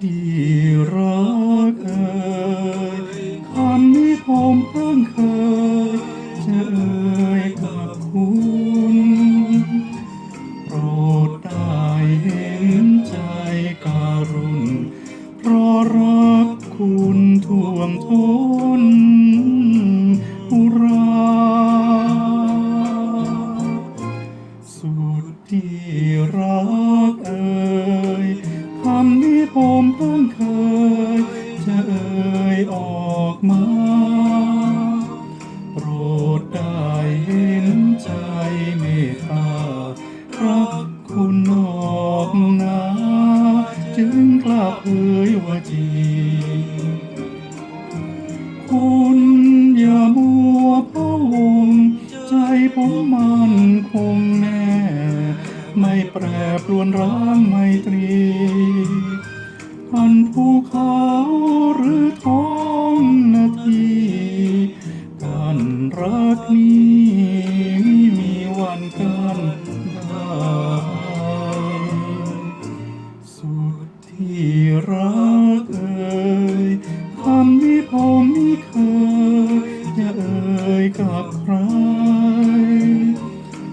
ดที่รักเอ่ยคำนี้ผมเพิ่งเคยจะเอ่ยกับคุณโปรดได้เห็นใจการุณเพราะรักคุณท่วมท้น งกล้าเผยว่าจริงคุณอย่ามัวพะวงใจผมมันคงแน่ ไม่แปรปรวนร้างไมตรี อันภูเขาหรือท้องำนี้ผมไม่เคยจะเอ่ยกับใคร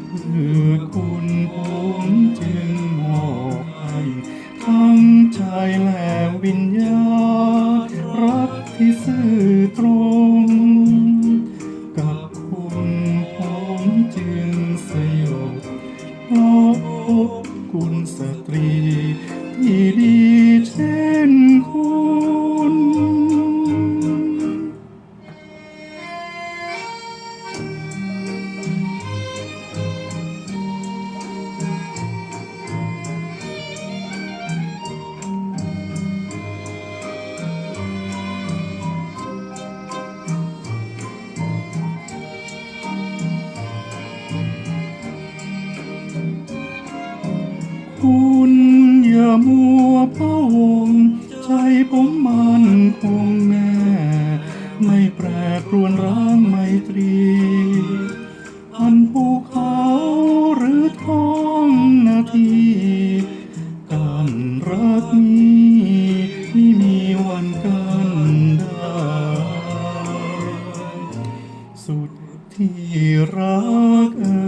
เพื่อคุณผมจึงมอบให้ทั้งใจและวิญญาณรักที่ซื่อตรง กับคุณผมจึงสยบเพราะพบคุณสตรี คุณอย่ามัวพะวงใจผมมันคงแน่ไม่แปรปรวนร้างไมตรี อันภูเขาหรือท้องนาทีการรักนี้ไม่มีวันกันได้สุดที่รักเอ่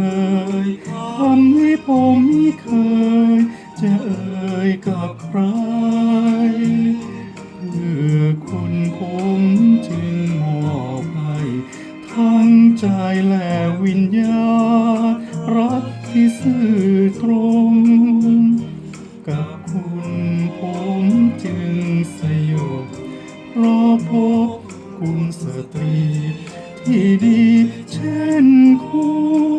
ยคำนี้ผม ใครเพื่อคุณผมจึงมอบให้ทั้งใจและวิญญาณรักที่ซื่อตรง กับคุณผมจึงสยบเพราะพบคุณสตรีที่ดีเช่นคุณ